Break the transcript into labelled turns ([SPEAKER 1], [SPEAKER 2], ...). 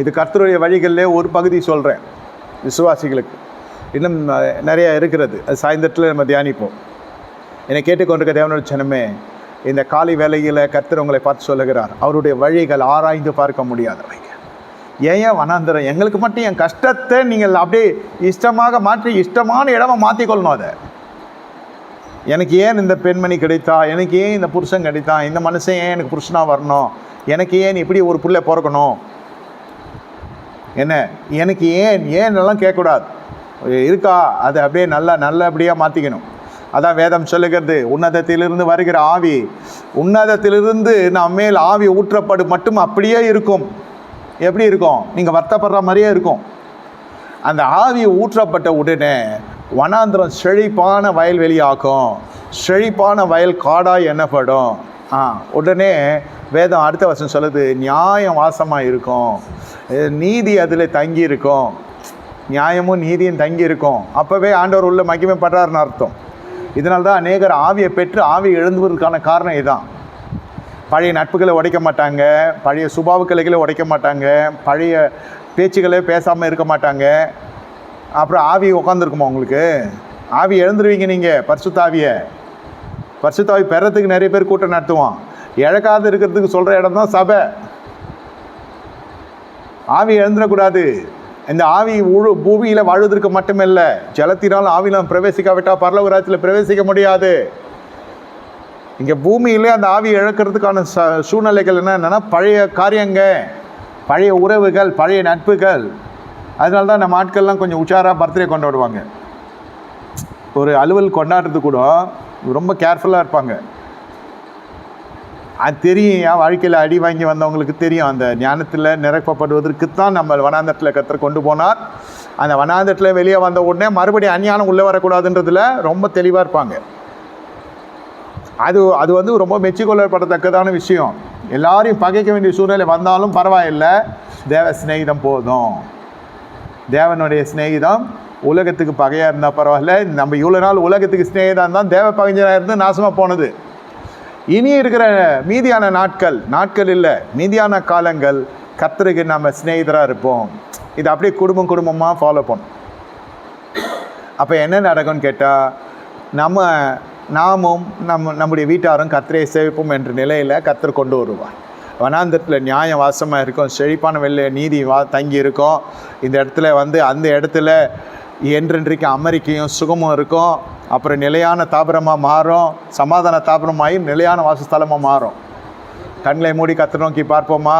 [SPEAKER 1] இது கர்த்தருடைய வழிகளிலே ஒரு பகுதி சொல்கிறேன் விசுவாசிகளுக்கு. இன்னும் நிறையா இருக்கிறது. அது சாயந்தரத்தில் நம்ம தியானிப்போம். என்னை கேட்டுக்கொண்டிருக்க தேவனோட சனமே இந்த காலை வேலையில் கர்த்தர் உங்களை பார்த்து சொல்லுகிறார் அவருடைய வழிகள் ஆராய்ந்து பார்க்க முடியாதவைங்க ஏன் ஏன் எங்களுக்கு மட்டும் என் கஷ்டத்தை நீங்கள் அப்படியே இஷ்டமாக மாற்றி இஷ்டமான இடமா மாற்றிக்கொள்ளணும் அதை. எனக்கு ஏன் இந்த பெண்மணி கிடைத்தா? எனக்கு ஏன் இந்த புருஷன் கிடைத்தா இந்த மனுஷன் ஏன் எனக்கு புருஷனாக வரணும்? எனக்கு ஏன் இப்படி ஒரு பிள்ளை பிறக்கணும்? என்ன? எனக்கு ஏன் ஏன் எல்லாம் கேட்கக்கூடாது? இருக்கா? அது அப்படியே நல்லா நல்லபடியாக மாற்றிக்கணும் அதான் வேதம் சொல்லுகிறது உன்னதத்திலிருந்து வருகிற ஆவி உன்னதத்திலிருந்து நம்ம மேல் ஆவி ஊற்றப்படு மட்டும் அப்படியே இருக்கும். எப்படி இருக்கும்? நீங்கள் வருத்தப்படுற மாதிரியே இருக்கும். அந்த ஆவி ஊற்றப்பட்ட உடனே வனாந்திரம் செழிப்பான வயல் வெளியாகும். செழிப்பான வயல் காடாக என்னப்படும் ஆ உடனே வேதம் அடுத்த வருஷம் சொல்லுது நியாயம் வாசமாக இருக்கும். நீதி அதில் தங்கி இருக்கும் நியாயமும் நீதியும் தங்கி இருக்கும் அப்போவே ஆண்டவர் உள்ள மகிமைப்படுறாருன்னு அர்த்தம். இதனால்தான் அநேகர் ஆவியை பெற்று ஆவி எழுந்துவதற்கான காரணம் இதுதான் பழைய நட்புகளை உடைக்க மாட்டாங்க பழைய சுபாவ கிளைகளை உடைக்க மாட்டாங்க பழைய பேச்சுக்களே பேசாமல் இருக்க மாட்டாங்க. அப்புறம் ஆவி உட்காந்துருக்குமா உங்களுக்கு? ஆவி எழுந்துருவீங்க நீங்கள் பரிசுத்தாவியை பரிசுத்தாவி பெறத்துக்கு நிறைய பேர் கூட்டம் நடத்துவான். இழக்காது இருக்கிறதுக்கு சொல்கிற இடம் தான் சபை. ஆவி எழுந்துடக்கூடாது இந்த ஆவி உழு பூமியில் வாழ்வதற்கு மட்டுமல்ல ஜலத்தினால் ஆவிலாம் பிரவேசிக்காவிட்டால் பரலோக பிரவேசிக்க முடியாது. இங்கே பூமியிலே அந்த ஆவி இழக்கிறதுக்கான ச சூழ்நிலைகள் என்னென்னா பழைய காரியங்க பழைய உறவுகள் பழைய நட்புகள். அதனால தான் நம்ம ஆட்கள்லாம் கொஞ்சம் உஷாராக பர்த்டே கொண்டாடுவாங்க. ஒரு அலுவல் கொண்டாடுறது கூட ரொம்ப கேர்ஃபுல்லாக இருப்பாங்க. அது தெரியும். என் வாழ்க்கையில் அடி வாங்கி வந்தவங்களுக்கு தெரியும். அந்த ஞானத்தில் நிரப்பப்படுவதற்கு தான் நம்ம வனாந்தத்தில் கத்தர் கொண்டு போனார். அந்த வனாந்தத்தில் வெளியே வந்த உடனே மறுபடியும் அஞ்ஞானம் உள்ளே வரக்கூடாதுன்றதுல ரொம்ப தெளிவாக இருப்பாங்க. அது அது வந்து ரொம்ப மெச்சிக்கொள்ளப்படத்தக்கதான விஷயம். எல்லாரையும் பகைக்க வேண்டிய சூழ்நிலை வந்தாலும் பரவாயில்லை. தேவ சிநேகிதம் போதும். தேவனுடைய சிநேகிதம் உலகத்துக்கு பகையாக இருந்தால் பரவாயில்ல. நம்ம இவ்வளோ நாள் உலகத்துக்கு சிநேகிதம் தான் தேவ பகைஞராக இருந்து நாசமாக போனது. இனி இருக்கிற மீதியான நாட்கள் நாட்கள் இல்லை மீதியான காலங்கள் கத்தருக்கு நம்ம சிநேகிதராக இருப்போம். இது அப்படியே குடும்பம் குடும்பமாக ஃபாலோ பண்ணும் அப்போ என்ன நடக்கும்னு கேட்டால் நம்ம நாமும் நம்ம நம்முடைய வீட்டாரும் கத்திரையை சேவிப்போம் என்ற நிலையில் கத்தர் கொண்டு வருவார். வனாந்தத்தில் நியாயம் வாசமாக இருக்கும் செழிப்பான வெளியில் நீதி வா தங்கி இருக்கும் இந்த இடத்துல வந்து அந்த இடத்துல என்றென்றைக்கு அமெரிக்கையும் சுகமும் இருக்கும் அப்புறம் நிலையான தாபரமாக மாறும் சமாதான தாபரமாகி நிலையான வாசஸ்தலமாக மாறும். கண்களை மூடி கத்தை நோக்கி பார்ப்போமா?